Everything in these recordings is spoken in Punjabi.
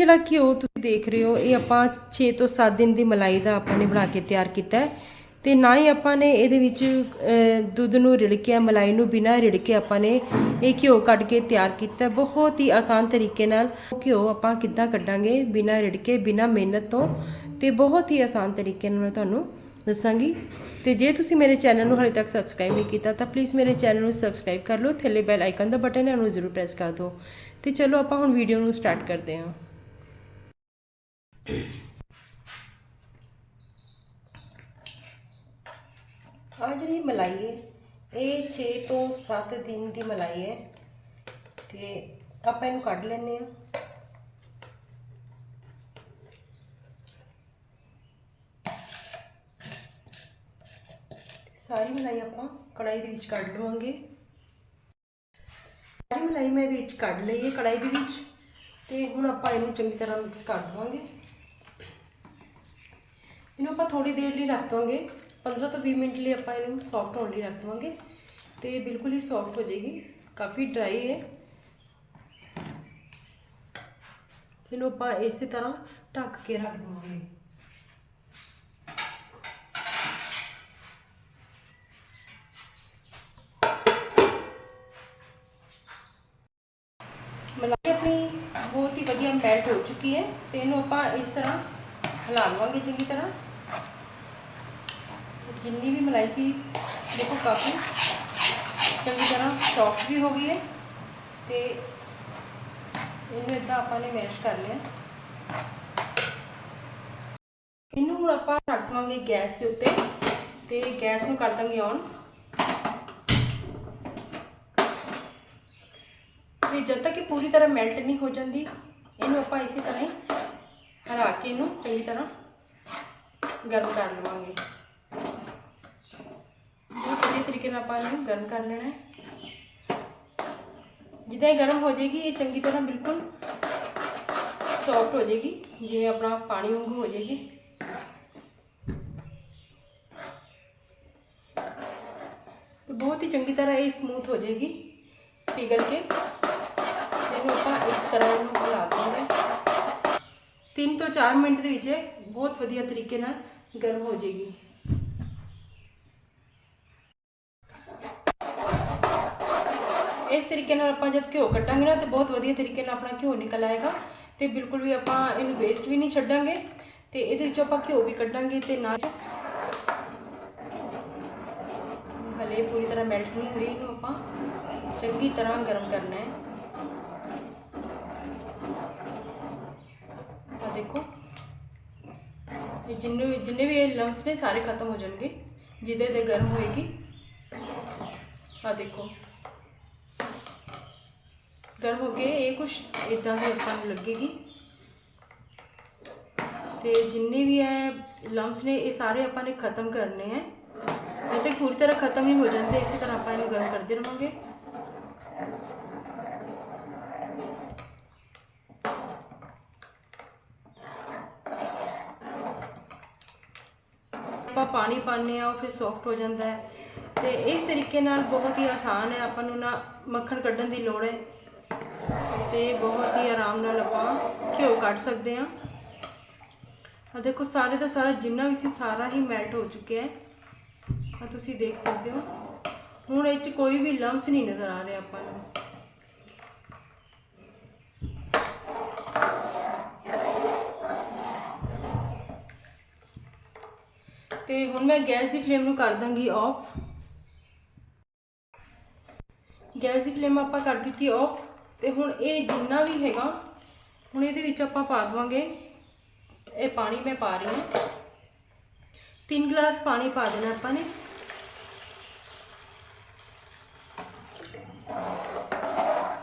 ਜਿਹੜਾ ਘਿਓ ਤੁਸੀਂ ਦੇਖ ਰਹੇ ਹੋ, ਇਹ ਆਪਾਂ 6 ਤੋਂ 7 ਦਿਨ ਦੀ ਮਲਾਈ ਦਾ ਆਪਾਂ ਨੇ ਬਣਾ ਕੇ ਤਿਆਰ ਕੀਤਾ ਹੈ। ਤੇ ਨਾ ਹੀ ਆਪਾਂ ਨੇ ਇਹਦੇ ਵਿੱਚ ਦੁੱਧ ਨੂੰ ਰਿੜਕਿਆ ਮਲਾਈ ਨੂੰ ਬਿਨਾਂ ਰਿੜਕੇ ਆਪਾਂ ਨੇ ਇਹ ਘਿਓ ਕੱਢ ਕੇ ਤਿਆਰ ਕੀਤਾ ਬਹੁਤ ਹੀ ਆਸਾਨ ਤਰੀਕੇ ਨਾਲ ਘਿਓ ਆਪਾਂ ਕਿੱਦਾਂ ਕੱਢਾਂਗੇ ਬਿਨਾਂ ਰਿੜਕੇ ਬਿਨਾਂ ਮਿਹਨਤ ਤੋਂ ਤੇ ਬਹੁਤ ਹੀ ਆਸਾਨ ਤਰੀਕੇ ਨਾਲ ਮੈਂ ਤੁਹਾਨੂੰ ਦੱਸਾਂਗੀ। ਤੇ ਜੇ ਤੁਸੀਂ ਮੇਰੇ ਚੈਨਲ ਨੂੰ ਹਾਲੇ ਤੱਕ ਸਬਸਕ੍ਰਾਈਬ ਨਹੀਂ ਕੀਤਾ, ਤਾਂ ਪਲੀਜ਼ ਮੇਰੇ ਚੈਨਲ ਨੂੰ ਸਬਸਕ੍ਰਾਈਬ ਕਰ ਲਓ, ਥੱਲੇ ਬੈਲ ਆਈਕਨ ਦਾ ਬਟਨ ਹੈ, ਉਹਨੂੰ ਜ਼ਰੂਰ ਪ੍ਰੈਸ ਕਰ ਦਿਓ। ਤੇ ਚਲੋ ਆਪਾਂ ਹੁਣ ਵੀਡੀਓ ਨੂੰ ਸਟਾਰਟ ਕਰਦੇ ਹਾਂ। ਆ ਜਿਹੜੀ ਮਲਾਈ ਹੈ, ਇਹ 6 ਤੋਂ 7 ਦਿਨ ਦੀ ਮਲਾਈ ਹੈ। ਤੇ ਆਪਾਂ ਇਹਨੂੰ ਕੱਢ ਲੈਨੇ ਆ ਸਾਰੀ ਮਲਾਈ ਆਪਾਂ ਕੜਾਈ ਦੇ ਵਿੱਚ ਕੱਢ ਲਵਾਂਗੇ। ਸਾਰੀ ਮਲਾਈ ਮੈਂ ਇਹਦੇ ਵਿੱਚ ਕੱਢ ਲਈ ਹੈ ਕੜਾਈ ਦੇ ਵਿੱਚ। ਤੇ ਹੁਣ ਆਪਾਂ ਇਹਨੂੰ ਚੰਗੀ ਤਰ੍ਹਾਂ ਮਿਕਸ ਕਰ ਦਵਾਂਗੇ। ਇਹਨੂੰ ਆਪਾਂ ਥੋੜੀ ਦੇਰ ਲਈ ਰੱਖ ਦਵਾਂਗੇ 15 ਤੋਂ 20 ਮਿੰਟ ਲਈ ਆਪਾਂ ਇਹਨੂੰ ਸੌਫਟ ਹੋਣ ਲਈ ਰੱਖ ਦਵਾਂਗੇ ਤੇ ਬਿਲਕੁਲ ਹੀ ਸੌਫਟ ਹੋ ਜਾਏਗੀ ਕਾਫੀ ਡਰਾਈ ਹੈ ਇਹਨੂੰ ਆਪਾਂ ਇਸੇ ਤਰ੍ਹਾਂ ਢੱਕ ਕੇ ਰੱਖ ਦਵਾਂਗੇ ਮਲਾਈ ਆਪਣੀ ਬਹੁਤ ਹੀ ਵਧੀਆ ਮੈਲਟ ਹੋ ਚੁੱਕੀ ਹੈ ਤੇ ਇਹਨੂੰ ਆਪਾਂ ਇਸ ਤਰ੍ਹਾਂ ਹਿਲਾ ਲਵਾਂਗੇ ਚੰਗੀ ਤਰ੍ਹਾਂ ਤੇ ਜਿੰਨੀ ਵੀ ਮਲਾਈ ਸੀ, ਦੇਖੋ ਕਾਫੀ ਚੰਗੀ ਤਰ੍ਹਾਂ ਸੌਫਟ ਵੀ ਹੋ ਗਈ ਹੈ ਤੇ ਇਹਨੂੰ ਇਦਾਂ ਆਪਾਂ ਨੇ ਮੈਸ਼ ਕਰ ਲਿਆ। ਇਹਨੂੰ ਹੁਣ ਆਪਾਂ ਰੱਖ ਦਵਾਂਗੇ ਗੈਸ ਦੇ ਉੱਤੇ ਤੇ ਗੈਸ ਨੂੰ ਕਰ ਦਾਂਗੇ ਔਨ ਤੇ ਜਦ ਤੱਕ ਇਹ ਪੂਰੀ ਤਰ੍ਹਾਂ ਮੈਲਟ ਨਹੀਂ ਹੋ ਜਾਂਦੀ, ਇਹਨੂੰ ਆਪਾਂ ਇਸੇ ਤਰ੍ਹਾਂ ਹੀ ਹਰਾ ਕੇ ਇਹਨੂੰ ਚੰਗੀ ਤਰ੍ਹਾਂ ਗਰਮ ਕਰ ਲਵਾਂਗੇ। ਤਰੀਕੇ ਨਾਲ ਆਪਾਂ ਇਹਨੂੰ ਗਰਮ ਕਰ ਲੈਣਾ ਹੈ। ਜਿੱਦਾਂ ਇਹ ਗਰਮ ਹੋ ਜਾਏਗੀ, ਇਹ ਚੰਗੀ ਤਰ੍ਹਾਂ ਬਿਲਕੁਲ ਸੌਫਟ ਹੋ ਜਾਏਗੀ, ਜਿਵੇਂ ਆਪਣਾ ਪਾਣੀ ਵਾਂਗੂ ਹੋ ਜਾਏਗੀ। ਤੇ ਬਹੁਤ ਹੀ ਚੰਗੀ ਤਰ੍ਹਾਂ ਇਹ ਸਮੂਥ ਹੋ ਜਾਏਗੀ, ਪਿਘਲ ਕੇ। ਇਹਨੂੰ ਆਪਾਂ ਇਸ ਤਰ੍ਹਾਂ ਇਹਨੂੰ ਹਿਲਾ ਦਵਾਂਗੇ। 3 ਤੋਂ 4 ਮਿੰਟ ਦੇ ਵਿੱਚ ਇਹ ਬਹੁਤ ਵਧੀਆ ਤਰੀਕੇ ਨਾਲ ਗਰਮ ਹੋ ਜਾਏਗੀ। ਇਸ ਤਰੀਕੇ ਨਾਲ ਆਪਾਂ ਜਦ ਘਿਓ ਕੱਟਾਂਗੇ ਨਾ, ਤੇ ਬਹੁਤ ਵਧੀਆ ਤਰੀਕੇ ਨਾਲ ਆਪਣਾ ਘਿਓ ਨਿਕਲ ਆਏਗਾ। ਤੇ ਬਿਲਕੁਲ ਵੀ ਆਪਾਂ ਇਹਨੂੰ ਵੇਸਟ ਵੀ ਨਹੀਂ ਛੱਡਾਂਗੇ। ਤੇ ਇਹਦੇ ਵਿੱਚੋਂ ਆਪਾਂ ਘਿਓ ਵੀ ਕੱਢਾਂਗੇ ਤੇ ਨਾਲ ਹਲੇ ਪੂਰੀ ਤਰ੍ਹਾਂ ਮੈਲਟ ਨਹੀਂ ਹੋਈ, ਇਹਨੂੰ ਆਪਾਂ ਚੰਗੀ ਤਰ੍ਹਾਂ ਗਰਮ ਕਰਨਾ ਹੈ। ਆ ਦੇਖੋ। ਇਹ ਜਿੰਨੇ ਵੀ ਜਿੰਨੇ ਵੀ ਇਹ ਲੰਪਸ ਨੇ, ਸਾਰੇ ਖਤਮ ਹੋ ਜਾਣਗੇ, ਜਿਹਦੇ ਤੇ ਗਰਮ ਹੋਏਗੀ। ਆ ਦੇਖੋ। ਗਰਮ ਹੋ ਕੇ ਇਹ ਕੁਛ ਇਦਾਂ ਦੀ ਆਪਾਂ ਨੂੰ ਲੱਗੇਗੀ। ਤੇ ਜਿੰਨੇ ਵੀ ਹੈ ਲੰਪਸ ਨੇ, ਇਹ ਸਾਰੇ ਆਪਾਂ ਨੇ ਖਤਮ ਕਰਨੇ ਹੈ ਇਹ ਤੇ ਪੂਰੀ ਤਰ੍ਹਾਂ ਖਤਮ ਨਹੀਂ ਹੋ ਜਾਂਦੇ, ਇਸੇ ਤਰ੍ਹਾਂ ਆਪਾਂ ਇਹਨੂੰ ਗਰਮ ਕਰਦੇ ਰਵਾਂਗੇ। ਆਪਾਂ ਪਾਣੀ ਪਾਉਂਦੇ ਆ ਉਹ ਫਿਰ ਸੌਫਟ ਹੋ ਜਾਂਦਾ ਹੈ ਤੇ ਇਸ ਤਰੀਕੇ ਨਾਲ ਬਹੁਤ ਹੀ ਆਸਾਨ ਹੈ ਆਪਾਂ ਨੂੰ ਨਾ ਮੱਖਣ ਕੱਢਣ ਦੀ ਲੋੜ ਹੈ ਤੇ ਬਹੁਤ ਹੀ ਆਰਾਮ ਨਾਲ ਆਪਾਂ ਘਿਓ ਕੱਢ ਸਕਦੇ ਹਾਂ। ਆ ਦੇਖੋ, ਸਾਰੇ ਦਾ ਸਾਰਾ ਜਿੰਨਾ ਵੀ ਸੀ, ਸਾਰਾ ਹੀ ਮੈਲਟ ਹੋ ਚੁੱਕਿਆ ਹੈ। ਆ ਤੁਸੀਂ ਦੇਖ ਸਕਦੇ ਹੋ। ਹੁਣ ਇਹ 'ਚ ਕੋਈ ਵੀ ਲੰਮਸ ਨਹੀਂ ਨਜ਼ਰ ਆ ਰਿਹਾ ਆਪਾਂ ਨੂੰ। ਤੇ ਹੁਣ ਮੈਂ ਗੈਸ ਦੀ ਫਲੇਮ ਨੂੰ ਕਰ ਦਾਂਗੀ ਆਫ ਗੈਸ ਦੀ ਫਲੇਮ ਆਪਾਂ ਕਰ ਦਿੱਤੀ ਆਫ ਤੇ ਹੁਣ ਇਹ ਜਿੰਨਾ ਵੀ ਹੈਗਾ, ਹੁਣ ਇਹਦੇ ਵਿੱਚ ਆਪਾਂ ਪਾ ਦਵਾਂਗੇ। ਇਹ ਪਾਣੀ ਮੈਂ ਪਾ ਰਹੀ ਹਾਂ। 3 ਗਲਾਸ ਪਾਣੀ ਪਾ ਦੇਣਾ ਆਪਾਂ ਨੇ।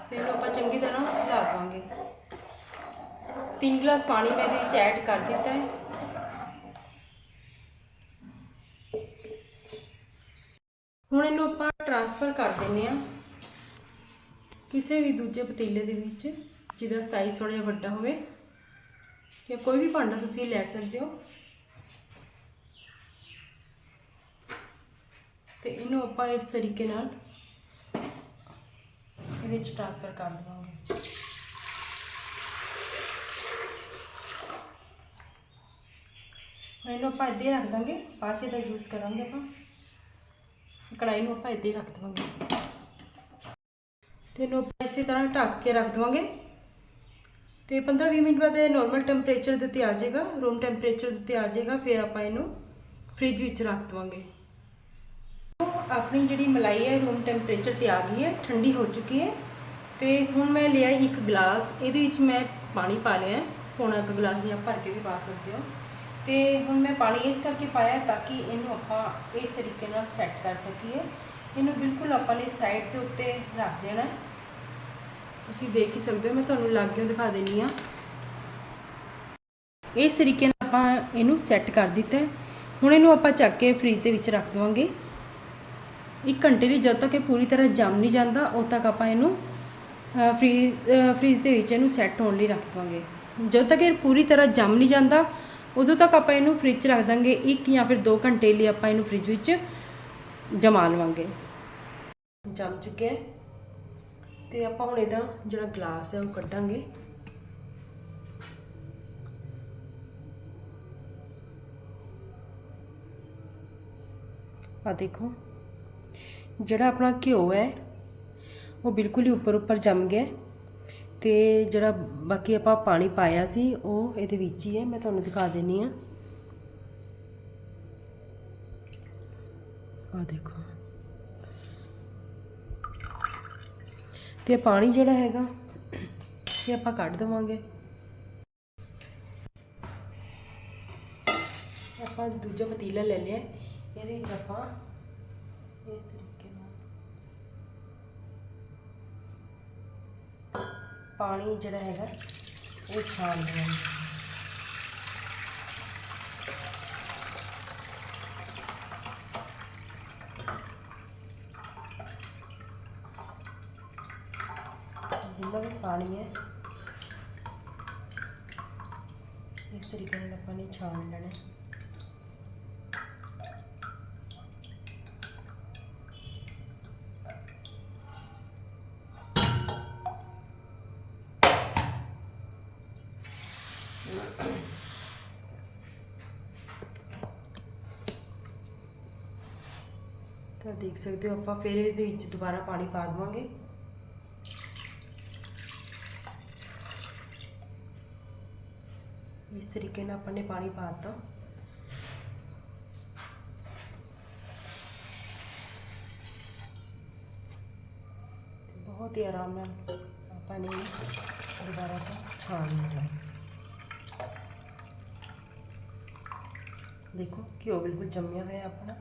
ਤੇ ਇਹਨੂੰ ਆਪਾਂ ਚੰਗੀ ਤਰ੍ਹਾਂ ਹਿਲਾ ਦਵਾਂਗੇ। 3 ਗਲਾਸ ਪਾਣੀ ਮੈਂ ਇਹਦੇ ਵਿੱਚ ਐਡ ਕਰ ਦਿੱਤਾ ਹੈ। ਹੁਣ ਇਹਨੂੰ ਆਪਾਂ ਟ੍ਰਾਂਸਫਰ ਕਰ ਦਿੰਨੇ ਆ ਕਿਸੇ ਵੀ ਦੂਜੇ ਪਤੀਲੇ ਦੇ ਵਿੱਚ ਜਿਹਦਾ ਸਾਈਜ਼ ਥੋੜਾ ਜਿਹਾ ਵੱਡਾ ਹੋਵੇ ਜਾਂ ਕੋਈ ਵੀ ਭਾਂਡਾ ਤੁਸੀਂ ਲੈ ਸਕਦੇ ਹੋ। ਤੇ ਇਹਨੂੰ ਆਪਾਂ ਇਸ ਤਰੀਕੇ ਨਾਲ ਇਹਦੇ ਵਿੱਚ ਟ੍ਰਾਂਸਫਰ ਕਰ ਦਵਾਂਗੇ। ਇਹਨੂੰ ਆਪਾਂ ਇੱਥੇ ਰੱਖ ਦਾਂਗੇ, ਬਾਅਦ ਚ ਇਹਦਾ ਯੂਜ਼ ਕਰਾਂਗੇ ਆਪਾਂ। ਕੜਾਈ ਨੂੰ ਆਪਾਂ ਇੱਥੇ ਰੱਖ ਦਵਾਂਗੇ। ਤੇ ਇਹਨੂੰ ਆਪਾਂ ਇਸੇ ਤਰ੍ਹਾਂ ਢੱਕ ਕੇ ਰੱਖ ਦੇਵਾਂਗੇ। ਤੇ 15-20 ਮਿੰਟ ਬਾਅਦ ਇਹ ਨਾਰਮਲ ਟੈਂਪਰੇਚਰ ਦੇ ਉੱਤੇ ਆ ਜਾਏਗਾ। ਰੂਮ ਟੈਂਪਰੇਚਰ ਦੇ ਉੱਤੇ ਆ ਜਾਏਗਾ, ਫਿਰ ਆਪਾਂ ਇਹਨੂੰ ਫ੍ਰਿਜ ਵਿੱਚ ਰੱਖ ਦੇਵਾਂਗੇ। ਆਪਣੀ ਜਿਹੜੀ ਮਲਾਈ ਹੈ ਰੂਮ ਟੈਂਪਰੇਚਰ ਤੇ ਆ ਗਈ ਹੈ, ਠੰਡੀ ਹੋ ਚੁੱਕੀ ਹੈ। ਤੇ ਹੁਣ ਮੈਂ ਲਿਆ ਇੱਕ ਗਲਾਸ, ਇਹਦੇ ਵਿੱਚ ਮੈਂ ਪਾਣੀ ਪਾ ਲਿਆ ਹੈ। ਪੌਣਾ ਕੁ ਗਲਾਸ ਜਾਂ ਭਰ ਕੇ ਵੀ ਪਾ ਸਕਦੇ ਹੋ। ਤੇ ਹੁਣ ਮੈਂ ਪਾਣੀ ਇਸ ਕਰਕੇ ਪਾਇਆ ਤਾਂ ਕਿ ਇਹਨੂੰ ਆਪਾਂ ਇਸ ਤਰੀਕੇ ਨਾਲ ਸੈੱਟ ਕਰ ਸਕੀਏ। ਇਹਨੂੰ ਬਿਲਕੁਲ ਆਪਾਂ ਨੇ ਸਾਈਡ ਦੇ ਉੱਤੇ ਰੱਖ ਦੇਣਾ ਤੁਸੀਂ ਦੇਖ ਹੀ ਸਕਦੇ ਹੋ ਮੈਂ ਤੁਹਾਨੂੰ ਲਾਗੇ ਦਿਖਾ ਦੇਣੀ ਆ ਇਸ ਤਰੀਕੇ ਨਾਲ ਆਪਾਂ ਇਹਨੂੰ ਸੈੱਟ ਕਰ ਦਿੱਤਾ ਹੈ। ਹੁਣ ਇਹਨੂੰ ਆਪਾਂ ਚੱਕ ਕੇ ਫ੍ਰਿਜ ਦੇ ਵਿੱਚ ਰੱਖ ਦੇਵਾਂਗੇ। ਇੱਕ ਘੰਟੇ ਲਈ ਜਦ ਤੱਕ ਇਹ ਪੂਰੀ ਤਰ੍ਹਾਂ ਜੰਮ ਨਹੀਂ ਜਾਂਦਾ ਉਦ ਤੱਕ ਆਪਾਂ ਇਹਨੂੰ ਅ, ਫ੍ਰੀਜ਼ ਫ੍ਰੀਜ਼ ਦੇ ਵਿੱਚ ਇਹਨੂੰ ਸੈੱਟ ਹੋਣ ਲਈ ਰੱਖ ਦਵਾਂਗੇ। ਜਦੋਂ ਤੱਕ ਇਹ ਪੂਰੀ ਤਰ੍ਹਾਂ ਜੰਮ ਨਹੀਂ ਜਾਂਦਾ ਉਦੋਂ ਤੱਕ ਆਪਾਂ ਇਹਨੂੰ ਫ੍ਰਿਜ 'ਚ ਰੱਖ ਦਾਂਗੇ। ਇੱਕ ਜਾਂ ਫਿਰ 2 ਘੰਟੇ ਲਈ ਆਪਾਂ ਇਹਨੂੰ ਫ੍ਰਿਜ ਵਿੱਚ ਜਮਾ ਲਵਾਂਗੇ। ਜੰਮ ਚੁੱਕਿਆ ਹੈ। ਤੇ ਆਪਾਂ ਹੁਣ ਇਹਦਾ ਜਿਹੜਾ ਗਲਾਸ ਹੈ ਉਹ ਕੱਢਾਂਗੇ। ਆ ਦੇਖੋ, ਜਿਹੜਾ ਆਪਣਾ ਘਿਓ ਹੈ, ਉਹ ਬਿਲਕੁਲ ਹੀ ਉੱਪਰ ਉੱਪਰ ਜੰਮ ਗਿਆ ਹੈ ਤੇ ਜਿਹੜਾ ਬਾਕੀ ਆਪਾਂ ਪਾਣੀ ਪਾਇਆ ਸੀ, ਉਹ ਇਹਦੇ ਵਿੱਚ ਹੀ ਹੈ, ਮੈਂ ਤੁਹਾਨੂੰ ਦਿਖਾ ਦਿੰਨੀ ਆ ਆ ਦੇਖੋ। ਤੇ ਪਾਣੀ ਜਿਹੜਾ ਹੈਗਾ, ਇਹ ਆਪਾਂ ਕੱਢ ਦੇਵਾਂਗੇ। ਆਪਾਂ ਦੂਜਾ ਪਤੀਲਾ ਲੈ ਲਿਆ, ਇਹਦੇ ਵਿੱਚ ਆਪਾਂ ਇਸ ਤਰੀਕੇ ਨਾਲ ਪਾਣੀ ਜਿਹੜਾ ਹੈਗਾ, ਉਹ ਛਾਣ ਲਵਾਂਗੇ ਜਿੰਨਾ ਵੀ ਪਾਣੀ ਹੈ। ਇਸ ਤਰੀਕੇ ਨਾਲ ਆਪਾਂ ਨੇ ਤਾਂ ਦੇਖ ਸਕਦੇ ਹੋ ਆਪਾਂ ਫਿਰ ਇਹਦੇ ਵਿੱਚ ਦੁਬਾਰਾ ਪਾਣੀ ਪਾ ਦੇਵਾਂਗੇ। ਇਸ ਤਰੀਕੇ ਨਾਲ ਆਪਾਂ ਨੇ ਪਾਣੀ ਪਾ ਦਿੱਤਾ। ਤੇ ਬਹੁਤ ਹੀ ਆਰਾਮ ਨਾਲ ਆਪਾਂ ਨੇ ਇਹਨੂੰ ਦੁਬਾਰਾ ਤੋਂ ਛਾਣ ਲੈਣਾ ਦੇਖੋ ਘਿਓ ਬਿਲਕੁਲ ਜੰਮਿਆ ਹੋਇਆ ਆਪਣਾ।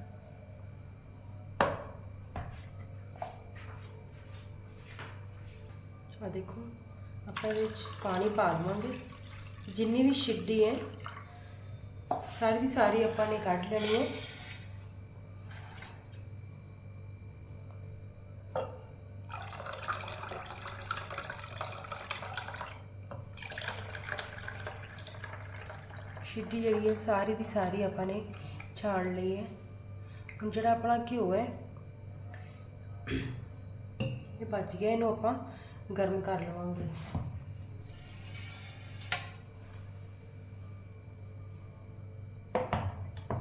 ਆ ਦੇਖੋ, ਆਪਾਂ ਇਹਦੇ ਵਿੱਚ ਪਾਣੀ ਪਾ ਦੇਵਾਂਗੇ। ਜਿੰਨੀ ਵੀ ਛਿੱਡੀ ਹੈ, ਸਾਰੀ ਦੀ ਸਾਰੀ ਆਪਾਂ ਨੇ ਕੱਢ ਲੈਣੀ ਹੈ। ਛਿੱਡੀ ਜਿਹੜੀ ਹੈ, ਸਾਰੀ ਦੀ ਸਾਰੀ ਆਪਾਂ ਨੇ ਛਾਣ ਲਈ ਹੈ। ਹੁਣ ਜਿਹੜਾ ਆਪਣਾ ਘਿਓ ਹੈ, ਇਹ ਬਚ ਗਿਆ, ਇਹਨੂੰ ਆਪਾਂ ਗਰਮ ਕਰ ਲਵਾਂਗੇ।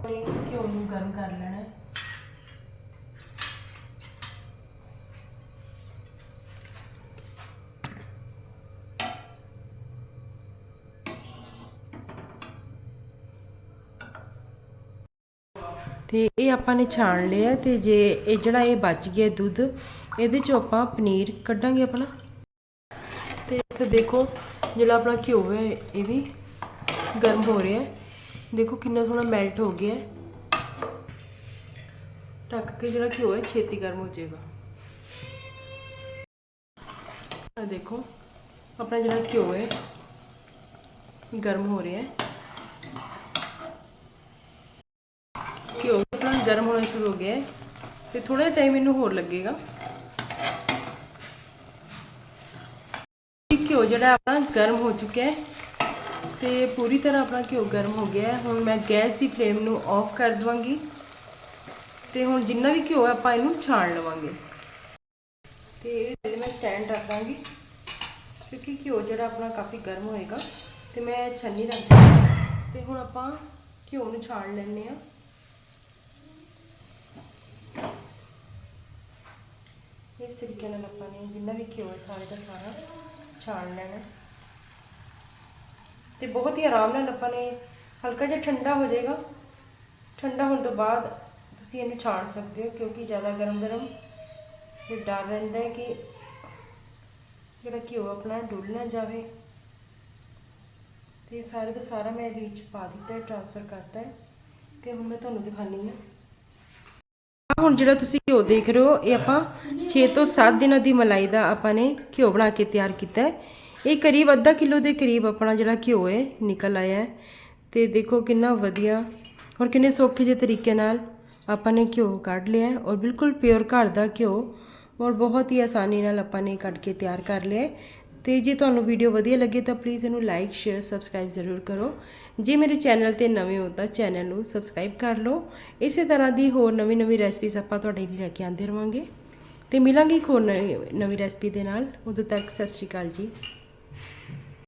ਘਿਓ ਨੂੰ ਗਰਮ ਕਰ ਲੈਣਾ ਹੈ? ਤੇ ਇਹ ਆਪਾਂ ਨੇ ਛਾਣ ਲਿਆ ਤੇ ਜੇ ਇਹ ਜਿਹੜਾ ਇਹ ਬਚ ਗਿਆ ਦੁੱਧ, ਇਹਦੇ ਚੋਂ ਆਪਾਂ ਪਨੀਰ ਕੱਢਾਂਗੇ ਆਪਣਾ। ਤੇ ਇੱਥੇ ਦੇਖੋ, ਜਿਹੜਾ ਆਪਣਾ ਘਿਓ ਹੈ, ਇਹ ਵੀ ਗਰਮ ਹੋ ਰਿਹਾ ਹੈ। ਦੇਖੋ ਕਿੰਨਾ ਸੋਹਣਾ ਮੈਲਟ ਹੋ ਗਿਆ। ਢੱਕ ਕੇ ਜਿਹੜਾ ਘਿਓ ਹੈ, ਛੇਤੀ ਗਰਮ ਹੋ ਜਾਏਗਾ। ਆ ਦੇਖੋ, ਆਪਣਾ ਜਿਹੜਾ ਘਿਓ ਹੈ, ਗਰਮ ਹੋ ਰਿਹਾ ਹੈ। ਘਿਓ ਆਪਣਾ ਗਰਮ ਹੋਣਾ ਸ਼ੁਰੂ ਹੋ ਗਿਆ ਹੈ ਤੇ ਥੋੜਾ ਟਾਈਮ ਇਹਨੂੰ ਹੋਰ ਲੱਗੇਗਾ। ਘਿਓ ਜਿਹੜਾ ਆਪਣਾ ਗਰਮ ਹੋ ਚੁੱਕਿਆ ਹੈ। ਤੇ ਪੂਰੀ ਤਰ੍ਹਾਂ ਆਪਣਾ ਘਿਓ ਗਰਮ ਹੋ ਗਿਆ ਹੈ। ਹੁਣ ਮੈਂ ਗੈਸ ਦੀ ਫਲੇਮ ਨੂੰ ਆਫ ਕਰ ਦਵਾਂਗੀ ਤੇ ਹੁਣ ਜਿੰਨਾ ਵੀ ਘਿਓ ਹੈ, ਆਪਾਂ ਇਹਨੂੰ ਛਾਣ ਲਵਾਂਗੇ। ਤੇ ਇਹਦੇ ਮੈਂ ਸਟੈਂਡ ਰੱਖ ਦਾਂਗੀ, ਕਿਉਂਕਿ ਘਿਓ ਜਿਹੜਾ ਆਪਣਾ ਕਾਫੀ ਗਰਮ ਹੋਏਗਾ ਤੇ ਮੈਂ ਛੰਨੀ ਰੱਖ ਦਾਂਗੀ ਤੇ ਹੁਣ ਆਪਾਂ ਘਿਓ ਨੂੰ ਛਾਣ ਲੈਣੇ ਆ ਇਸ ਤਰੀਕੇ ਨਾਲ ਆਪਾਂ ਨੇ ਜਿੰਨਾ ਵੀ ਘਿਓ ਹੈ, ਸਾਰੇ ਦਾ ਸਾਰਾ ਛਾਣ ਲੈਣਾ ਤੇ ਬਹੁਤ ਹੀ ਆਰਾਮ ਨਾਲ ਆਪਾਂ ਨੇ ਹਲਕਾ ਜਿਹਾ ਠੰਡਾ ਹੋ ਜਾਏਗਾ। ਠੰਡਾ ਹੋਣ ਤੋਂ ਬਾਅਦ ਤੁਸੀਂ ਇਹਨੂੰ ਛਾਣ ਸਕਦੇ ਹੋ ਕਿਉਂਕਿ ਜ਼ਿਆਦਾ ਗਰਮ ਗਰਮ ਫਿਰ ਡਰ ਰਹਿੰਦਾ ਹੈ ਕਿ ਜਿਹੜਾ ਘਿਓ ਆਪਣਾ ਡੁੱਲ ਨਾ ਜਾਵੇ। ਤੇ ਸਾਰੇ ਦਾ ਸਾਰਾ ਮੈਂ ਇਹਦੇ ਵਿੱਚ ਪਾ ਦਿੱਤਾ ਹੈ ਟ੍ਰਾਂਸਫਰ ਕਰਤਾ ਹੈ। ਤੇ ਹੁਣ ਮੈਂ ਤੁਹਾਨੂੰ ਦਿਖਾਣੀ ਹਾਂ। ਹੁਣ ਜਿਹੜਾ ਤੁਸੀਂ ਘਿਓ ਦੇਖ ਰਹੇ ਹੋ, ਇਹ ਆਪਾਂ 6 ਤੋਂ 7 ਦਿਨਾਂ ਦੀ ਮਲਾਈ ਦਾ ਆਪਾਂ ਨੇ ਘਿਓ ਬਣਾ ਕੇ ਤਿਆਰ ਕੀਤਾ ਹੈ। ਇਹ ਕਰੀਬ ਅੱਧਾ ਕਿਲੋ ਦੇ ਕਰੀਬ ਆਪਣਾ ਜਿਹੜਾ ਘਿਓ ਹੈ, ਨਿਕਲ ਆਇਆ ਹੈ। ਤੇ ਦੇਖੋ ਕਿੰਨਾ ਵਧੀਆ ਔਰ ਕਿੰਨੇ ਸੌਖੇ ਜਿਹੇ ਤਰੀਕੇ ਨਾਲ ਆਪਾਂ ਨੇ ਘਿਓ ਕੱਢ ਲਿਆ ਔਰ ਬਿਲਕੁਲ ਪਿਓਰ ਘਰ ਦਾ ਘਿਓ ਔਰ ਬਹੁਤ ਹੀ ਆਸਾਨੀ ਨਾਲ ਆਪਾਂ ਨੇ ਕੱਢ ਕੇ ਤਿਆਰ ਕਰ ਲਿਆ ਹੈ। ਤੇ ਜੇ ਤੁਹਾਨੂੰ ਵੀਡੀਓ ਵਧੀਆ ਲੱਗੇ ਤਾਂ ਪਲੀਜ਼ ਇਹਨੂੰ ਲਾਈਕ ਸ਼ੇਅਰ ਸਬਸਕ੍ਰਾਈਬ ਜ਼ਰੂਰ ਕਰੋ। ਜੇ ਮੇਰੇ ਚੈਨਲ ਤੇ ਨਵੇਂ ਹੋ ਤਾਂ ਚੈਨਲ ਨੂੰ ਸਬਸਕ੍ਰਾਈਬ ਕਰ ਲਓ। ਇਸੇ ਤਰ੍ਹਾਂ ਦੀ ਹੋਰ ਨਵੀਂ ਨਵੀਂ ਰੈਸਪੀਜ਼ ਆਪਾਂ ਤੁਹਾਡੇ ਲਈ ਲੈ ਕੇ ਆਉਂਦੇ ਰਵਾਂਗੇ। ਤੇ ਮਿਲਾਂਗੇ ਇੱਕ ਹੋਰ ਨਵੀਂ ਨਵੀਂ ਰੈਸਪੀ ਦੇ ਨਾਲ। ਉਦੋਂ ਤੱਕ ਸਤਿ ਸ਼੍ਰੀ ਅਕਾਲ ਜੀ।